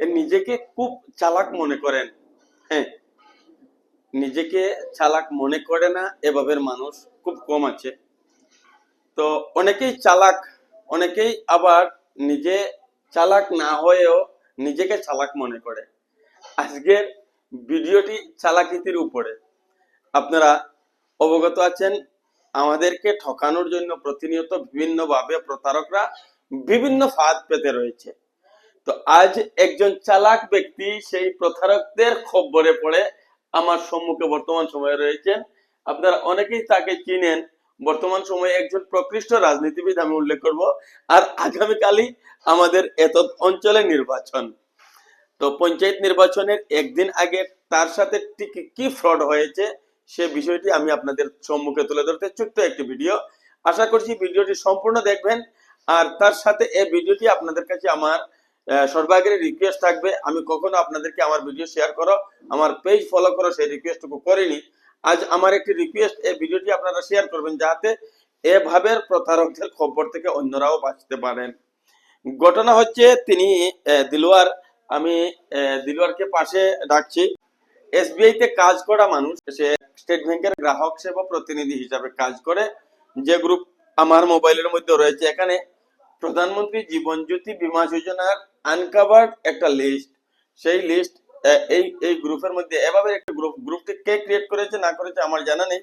নিজেকে খুব চালাক মনে করেন। হ্যাঁ নিজেকে চালাক মনে করে না এভাবে মানুষ খুব কম আছে। তো অনেকেই চালাক, অনেকেই আবার নিজে চালাক না হয়েও নিজেকে চালাক মনে করে। আজকের ভিডিওটি চালাকিতির উপরে। আপনারা অবগত আছেন, আমাদেরকে ঠকানোর জন্য প্রতিনিয়ত বিভিন্নভাবে প্রতারকরা বিভিন্ন ফাঁদ পেতে রয়েছে। তো আজ একজন চালাক ব্যক্তি সেই প্রতারকদের খবরে পড়ে আমার সম্মুখে বর্তমান সময়ে রয়েছেন। আপনারা অনেকেই তাকে চিনেন। বর্তমান সময়ে একজন প্রকৃষ্ট রাজনীতিবিদ আমি উল্লেখ করব। আর আগামীকালই আমাদের এত অঞ্চলে নির্বাচন। তো পঞ্চায়েত নির্বাচনের একদিন আগে তার সাথে ঠিক কি ফ্রড হয়েছে সে বিষয়টি আমি আপনাদের সম্মুখে তুলে ধরতে ছোট্ট একটি ভিডিও। আশা করছি ভিডিওটি সম্পূর্ণ দেখবেন। আর তার সাথে এই ভিডিওটি আপনাদের কাছে আমার সর্বাগ্রে রিকোয়েস্ট থাকবে। আমি কখনো আপনাদেরকে আমার ভিডিও শেয়ার করো, আমার পেজ ফলো করো, সেই রিকোয়েস্টটুকু করিনি। আজ আমার একটি রিকোয়েস্ট এই ভিডিওটি আপনারা শেয়ার করবেন যাতে এভাবে প্রতারকদের খবর থেকে অন্যরাও বাঁচতে পারেন। ঘটনা হচ্ছে, তিনি দিলওয়ার, আমি দিলওয়ারকে পাশে ডাকছি। এসবিআই তে কাজ করা মানুষ, সে স্টেট ব্যাংকের গ্রাহক সেবা প্রতিনিধি হিসাবে কাজ করে। যে গ্রুপ আমার মোবাইলের মধ্যে রয়েছে, এখানে প্রধানমন্ত্রী জীবন জ্যোতি বীমা যোজনার আনকাভার্ড একটা লিস্ট সেই লিস্ট এই এই গ্রুপের মধ্যে এভাবে একটা গ্রুপ গ্রুপটি কে ক্রিয়েট করেছে না করেছে আমার জানা নেই।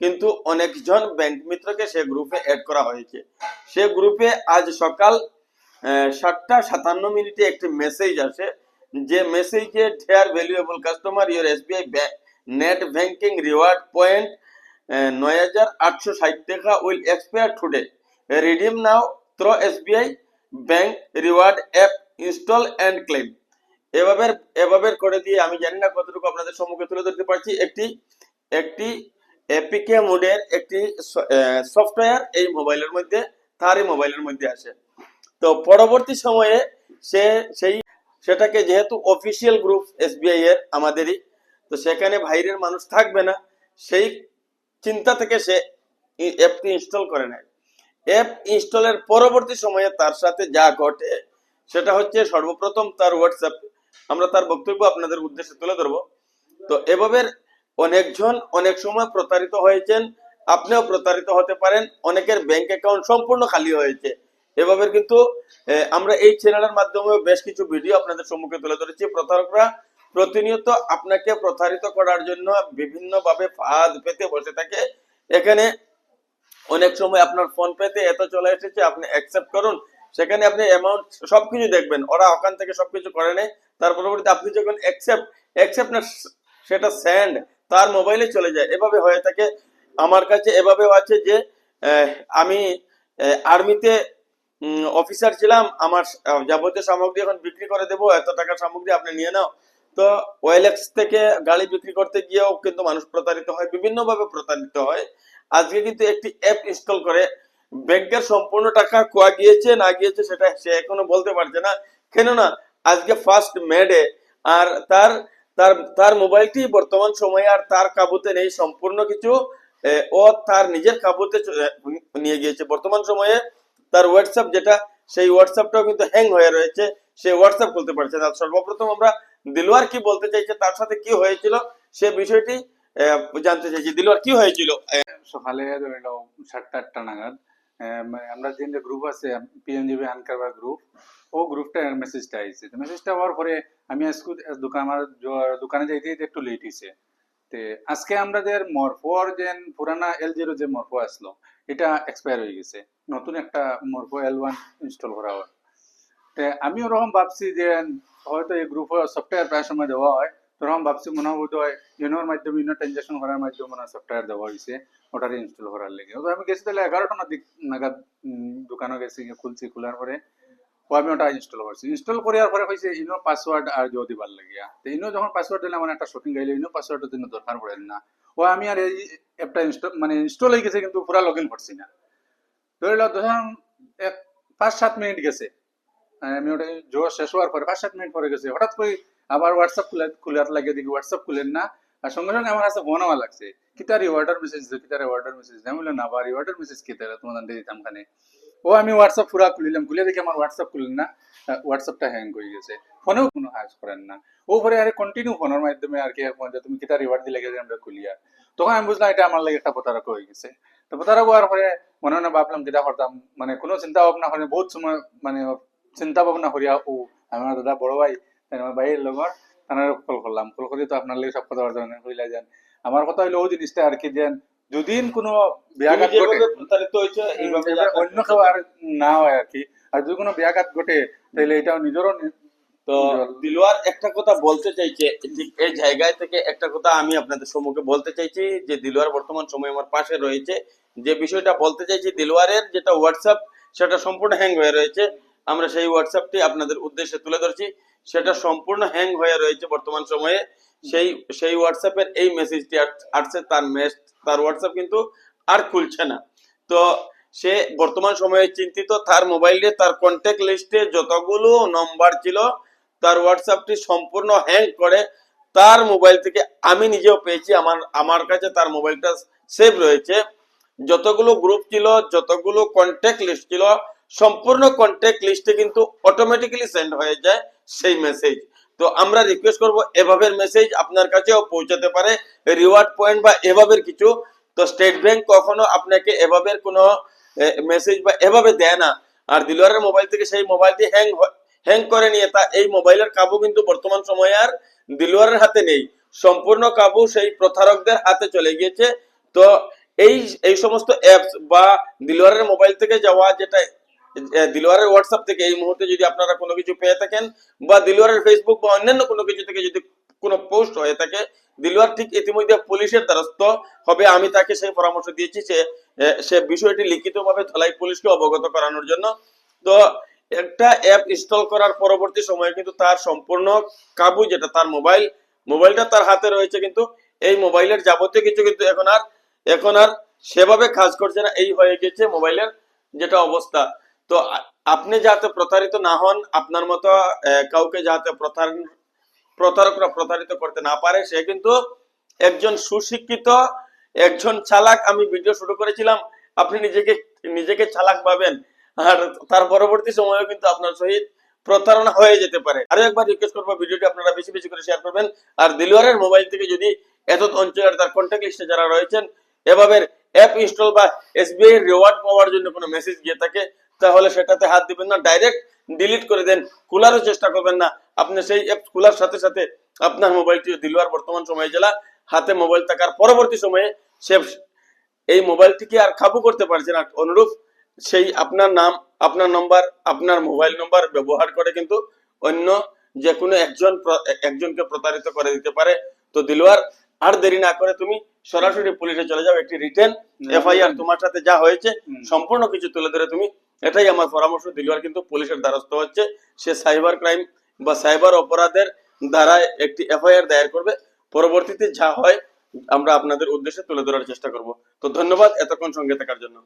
কিন্তু অনেকজন ব্যাংক মিত্রকে সে গ্রুপে অ্যাড করা হয়েছে। সে গ্রুপে আজ সকাল সাতটা সাতান্ন মিনিটে একটি মেসেজ আসে। যে মেসেজে dear valuable customer your SBI net banking reward point নয় হাজার আটশো ষাট টাকা will expire today redeem now through SBI bank reward app install and claim এভাবে এভাবে করে দিয়ে আমি জানি না কতটুকু আপনাদের সম্মুখে তুলে ধরতে পারছি। একটি একটি এপিকে মোডের একটি সফটওয়্যার এই মোবাইলের মধ্যে, তারই মোবাইলের মধ্যে আসে। তো পরবর্তী সময়ে সে, সেই, সেটাকে যেহেতু অফিসিয়াল গ্রুপ এসবিআই এর আমাদেরই, তো সেখানে বাইরের মানুষ থাকবে না, সেই চিন্তা থেকে সে অ্যাপটি ইনস্টল করে নেয়। অ্যাপ ইনস্টলের পরবর্তী সময়ে তার সাথে যা ঘটে, সেটা হচ্ছে সর্বপ্রথম তার হোয়াটসঅ্যাপ আমরা তার বক্তব্য আপনাদের উদ্দেশ্যে তুলে ধরবো। তো এভাবে অনেকজন অনেক সময় প্রতারিত হয়েছেন, আপনিও প্রতারিত হতে পারেন, অনেকের ব্যাংক অ্যাকাউন্ট সম্পূর্ণ খালি হয়েছে। এভাবে কিন্তু আমরা এই চ্যানেলের মাধ্যমে বেশ কিছু ভিডিও আপনাদের সম্মুখে তুলে ধরেছি। প্রতারকরা প্রতিনিয়ত আপনাকে প্রতারিত করার জন্য বিভিন্নভাবে ফাঁদ পেতে বসে থাকে। এখানে অনেক সময় আপনার ফোন পেতে এত চলে এসেছে, আপনি অ্যাকসেপ্ট করুন। সেখানে আপনি অ্যামাউন্ট সবকিছু দেখবেন। ওরা ওখান থেকে সবকিছু করে নেয়। তার পরবর্তীতে আপনি যখন অ্যাকসেপ্ট অ্যাকসেপ্ট না, সেটা স্যান্ড তার মোবাইলে চলে যায়। এভাবে হয়ে থাকে। আমার কাছে এভাবেও আছে যে আমি আর্মিতে অফিসার ছিলাম। আমার যাবতীয় সামগ্রী এখন বিক্রি করে দেবো। এত টাকার সামগ্রী আপনি নিয়ে নাও। তো ওয়েলেক্স থেকে গাড়ি বিক্রি করতে গিয়েও কিন্তু মানুষ প্রতারিত হয়, বিভিন্নভাবে প্রতারিত হয়। আজকে কিন্তু একটি অ্যাপ ইনস্টল করে। ব্যাংকের সম্পূর্ণ টাকা কোয়া গিয়েছে, না গিয়েছে সেটা সে এখনও বলতে পারছে না। কেননা, আজকে ফার্স্ট মেডে আর তার তার তার মোবাইলটি বর্তমান সময়ে আর তার কাবুতে নেই। সম্পূর্ণ কিছু ও তার নিজের কাবুতে নিয়ে গিয়েছে। বর্তমান সময়ে তার হোয়াটসঅ্যাপ যেটা, সেই হোয়াটসঅ্যাপটাও কিন্তু হ্যাং হয়ে রয়েছে। সে হোয়াটসঅ্যাপ খুলতে পারছে না। সর্বপ্রথম আমরা দিলওয়ার কি বলতে চাইছে, তার সাথে কি হয়েছিল, সে বিষয়টি জানতে চাইছি। দিলওয়ার, কি হয়েছিল? সকালে ধরিল সাতটা, আটটা নাগাদ মানে আমরা যে গ্রুপ আছে পিএনজিবি আনকারবার গ্রুপ ও গ্রুপটা মেসেজটা আইছে। মেসেজটা হওয়ার পরে আমি আজকে দোকান, আমার দোকানে যাইতে একটু লেট হয়েছে তে আজকে আমাদের মরফোর যে পুরানা এল জিরো যে মরফো আসলো, এটা এক্সপায়ার হয়ে গেছে। নতুন একটা মরফো এল ওয়ান ইনস্টল করা হয়। তে আমি ওরকম ভাবছি যে, হয়তো এই গ্রুপ সফটওয়্যার প্রায় সময় দেওয়া হয়। তো ওরকম ভাবছি মনে হয় হয় ইউনোর মাধ্যমে ইউনো ট্রানজাকশন করার মাধ্যমে মনে হয় সফটওয়্যার দেওয়া হয়েছে, ওটারে ইনস্টল করার লেগে। তো আমি গেছি তাহলে এগারোটা না দিক নাগাদ দোকানে গেছি খুলছি, খোলার পরে, ও আমি ওটা ইনস্টল করছি। ইনস্টল করার পরে হয়েছে ইনো পাসওয়ার্ড আর যদি দিবার লাগিয়া। তো ইনো যখন পাসওয়ার্ড দিলে আমার একটা শপিং গাইলে ইনো পাসওয়ার্ডের জন্য দরকার পড়ে না। ও আমি আর এই অ্যাপটা ইনস্টল মানে ইনস্টল হয়ে গেছে, কিন্তু পুরা লগ ইন করছি না। ধরে লো ধরুন, এক পাঁচ সাত মিনিট গেছে। আমি ওটা জোর শেষ হওয়ার পরে পাঁচ সাত মিনিট পরে গেছে। হঠাৎ করে আবার হোয়াটসঅ্যাপ খুলে খুলার লাগে দেখি হোয়াটসঅ্যাপ খুলেন না। আর সঙ্গে সঙ্গে আমার কাছে ফোন আমার লাগছে। কিতা রিওয়ার্ডার মেসেজ দিও কিতা রিওয়ার্ডার মেসেজ আমি বললাম, না বা রিওয়ার্ডার মেসেজ কিতা তোমার দিতাম খানে। ও, আমি হোয়াটসঅ্যাপ পুরা খুলিলাম। খুলে দেখি আমার হোয়াটসঅ্যাপ খুলেন না। হোয়াটসঅ্যাপটা হ্যাং হয়ে গেছে। ফোনেও কোনো কাজ করেন না। ও পরে আরে কন্টিনিউ ফোনের মাধ্যমে আর কি তুমি কিতা রিওয়ার্ড দিলে গেছে আমরা খুলিয়া। তখন আমি বুঝলাম, এটা আমার লাগে একটা প্রতারক হয়ে গেছে। তো প্রতারক হওয়ার পরে মনে মনে ভাবলাম, কিতা করতাম? মানে কোনো চিন্তা ভাবনা করে, বহুত সময় মানে চিন্তা ভাবনা করিয়া, ও, আমার দাদা বড় ভাই আমার ভাইয়ের লগর তারা কল করলাম। কল করে তো আপনার লাগে সব কথাবার্তা হইলা যান আমার কথা হইল ও জিনিসটা আর কি যেন যদিন কোনো ব্যাঘাত ঘটে অন্য কেউ আর না হয় আর কি। আর যদি কোনো ব্যাঘাত ঘটে তাহলে এটাও নিজেরও তো দিলওয়ার একটা কথা বলতে চাইছে ঠিক এই জায়গায় থেকে একটা কথা আমি আপনাদের সম্মুখে বলতে চাইছি যে দিলওয়ার বর্তমান সময় আমার পাশে রয়েছে। যে বিষয়টা বলতে চাইছি দিলওয়ারের যেটা হোয়াটসঅ্যাপ সেটা সম্পূর্ণ হ্যাং হয়ে রয়েছে। আমরা সেই হোয়াটসঅ্যাপটি আপনাদের উদ্দেশ্যে তুলে ধরছি। সেটা সম্পূর্ণ হ্যাং হয়ে রয়েছে বর্তমান সময়ে। সেই সেই হোয়াটসঅ্যাপের এই মেসেজটি আসছে তার মেস তার হোয়াটসঅ্যাপ কিন্তু আর খুলছে না। তো সে বর্তমান সময়ে চিন্তিত, তার মোবাইলে তার কন্ট্যাক্ট লিস্টে যতগুলো নম্বর ছিল, তার হোয়াটসঅ্যাপটি সম্পূর্ণ হ্যাং করে তার মোবাইল থেকে আমি নিজেও পেয়েছি, আমার আমার কাছে তার মোবাইলটা সেভ রয়েছে। যতগুলো গ্রুপ ছিল, যতগুলো কন্ট্যাক্ট লিস্ট ছিল সম্পূর্ণ কন্ট্যাক্ট লিস্টে কিন্তু অটোমেটিক্যালি সেন্ড হয়ে যায় সেই মেসেজ তো আমরা রিকোয়েস্ট করব এভাবে মেসেজ আপনার কাছেও পৌঁছাতে পারে রিওয়ার্ড পয়েন্ট বা এভাবের কিছু। তো স্টেট ব্যাংক কখনো আপনাকে এভাবে কোনো মেসেজ বা এভাবে দেয় না। আর দিলওয়ারের মোবাইল থেকে সেই মোবাইলটি হ্যাং হ্যাং করে নিয়ে তা এই মোবাইলের কাবু কিন্তু বর্তমান সময়ে আর দিলওয়ারের হাতে নেই। সম্পূর্ণ কাবু সেই প্রতারকদের হাতে চলে গিয়েছে। তো এই এই সমস্ত অ্যাপস বা দিলওয়ারের মোবাইল থেকে যাওয়া যেটা এ, দিলওয়ারের হোয়াটসঅ্যাপ থেকে এই মুহূর্তে যদি আপনারা কোনো কিছু পেয়ে থাকেন বা দিলওয়ারের ফেসবুক বা অন্যান্য কোনো কিছু থেকে যদি কোনো পোস্ট হয়ে থাকে দিলওয়ার ঠিক ইতিমধ্যে পুলিশের দ্বারস্থ হবে। আমি তাকে সেই পরামর্শ দিয়েছি যে সে বিষয়টি লিখিতভাবে ধলাই পুলিশকে অবগত করানোর জন্য। তো একটা অ্যাপ ইনস্টল করার পরবর্তী সময়ে কিন্তু তার সম্পূর্ণ কাবু যেটা তার মোবাইল মোবাইলটা তার হাতে রয়েছে কিন্তু এই মোবাইলের যাবতীয় কিছু কিন্তু এখন আর এখন আর সেভাবে কাজ করছে না। এই হয়ে গেছে মোবাইলের যেটা অবস্থা। তো আপনি যাতে প্রতারিত না হন, আপনার মতো কাউকে যাতে প্রতারকরা প্রতারিত করতে না পারে, সে কিন্তু একজন সুশিক্ষিত, একজন চালাক। আমি ভিডিও শুরু করেছিলাম, আপনি নিজেকে নিজেকে চালাক পাবেন আর তার পরবর্তী সময়েও কিন্তু আপনার সহিত প্রতারণা হয়ে যেতে পারে। আরও একবার রিকোয়েস্ট করব, ভিডিওটি আপনারা বেশি বেশি করে শেয়ার করবেন। আর দিলওয়ারের মোবাইল থেকে যদি এত অঞ্চলের তার কন্ট্যাক্ট লিস্টে যারা রয়েছেন এভাবে অ্যাপ ইনস্টল বা এসবিআই রিওয়ার্ড পাওয়ার জন্য কোনো মেসেজ গিয়ে থাকে, তাহলে সেটাতে হাত দিবেন না ডাইরেক্ট ডিলিট করে দেন, খোলারও চেষ্টা করবেন না। আপনি সেই অ্যাপ খোলার সাথে সাথে আপনার মোবাইলটি দিলওয়ার বর্তমান সময়ে জেলা হাতে মোবাইল থাকার পরবর্তী সময়ে সে এই মোবাইলটিকে আর কাবু করতে পারছে না। অনুরূপ সেই আপনার নাম, আপনার নম্বর আপনার মোবাইল নম্বর ব্যবহার করে কিন্তু অন্য যে কোনো একজন একজনকে প্রতারিত করে দিতে পারে। তো দিলওয়ার, আর দেরি না করে তুমি সরাসরি পুলিশে চলে যাও একটি রিটেন এফআইআর তোমার সাথে যা হয়েছে সম্পূর্ণ কিছু তুলে ধরে তুমি। এটাই আমার পরামর্শ দিলওয়ার কিন্তু পুলিশের দ্বারস্থ হচ্ছে। সে সাইবার ক্রাইম বা সাইবার অপরাধের দ্বারা একটি এফআইআর দায়ের করবে। পরবর্তীতে যা হয় আমরা আপনাদের উদ্দেশ্যে তুলে ধরার চেষ্টা করব। তো ধন্যবাদ এতক্ষণ সঙ্গে থাকার জন্য।